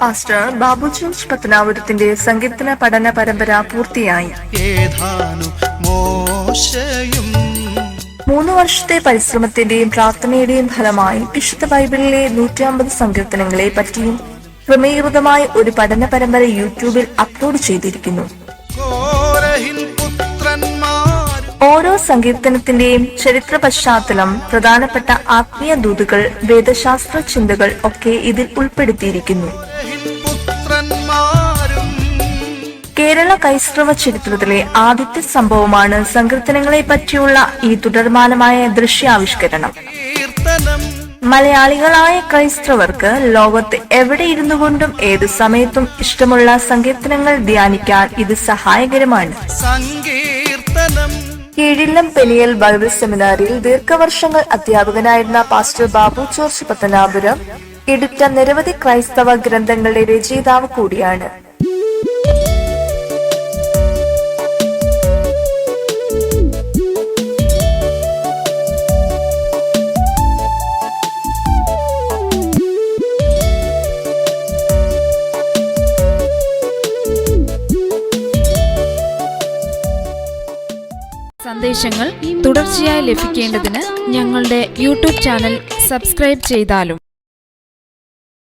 Pastor Babu George പത്തനാപുരത്തിന്റെ സങ്കീർത്തന പഠന പരമ്പര പൂർത്തിയായി. മൂന്ന് വർഷത്തെ പരിശ്രമത്തിന്റെയും പ്രാർത്ഥനയുടെയും ഫലമായി വിശുദ്ധ ബൈബിളിലെ നൂറ്റിയമ്പത് സങ്കീർത്തനങ്ങളെ പറ്റിയും ക്രമീകൃതമായ ഒരു പഠന പരമ്പര യൂട്യൂബിൽ അപ്ലോഡ് ചെയ്തിരിക്കുന്നു. ഓരോ സങ്കീർത്തനത്തിന്റെയും ചരിത്ര പശ്ചാത്തലം പ്രധാനപ്പെട്ട ആത്മീയ ദൂതുകൾ വേദശാസ്ത്ര ചിന്തകൾ ഒക്കെ ഇതിൽ ഉൾപ്പെടുത്തിയിരിക്കുന്നു. കേരള ക്രൈസ്തവ ചരിത്രത്തിലെ ആദ്യത്തെ സംഭവമാണ് സങ്കീർത്തനങ്ങളെ പറ്റിയുള്ള ഈ തുടർമാനമായ ദൃശ്യാവിഷ്കരണം. മലയാളികളായ ക്രൈസ്തവർക്ക് ലോകത്ത് എവിടെ ഇരുന്നു കൊണ്ടും ഏത് സമയത്തും ഇഷ്ടമുള്ള സങ്കീർത്തനങ്ങൾ ധ്യാനിക്കാൻ ഇത് സഹായകരമാണ്. സങ്കീർത്തനം. കീഴില്ലം പെനിയൽ ബൈബിൾ സെമിനാരിയിൽ ദീർഘവർഷങ്ങൾ അധ്യാപകനായിരുന്ന പാസ്റ്റർ ബാബു ജോർജ് പത്തനാപുരം എടുത്ത നിരവധി ക്രൈസ്തവ ഗ്രന്ഥങ്ങളുടെ രചയിതാവ് കൂടിയാണ്. സന്ദേശങ്ങൾ തുടർച്ചയായി ലഭിക്കേണ്ടതിന് ഞങ്ങളുടെ യൂട്യൂബ് ചാനൽ സബ്സ്ക്രൈബ് ചെയ്താലും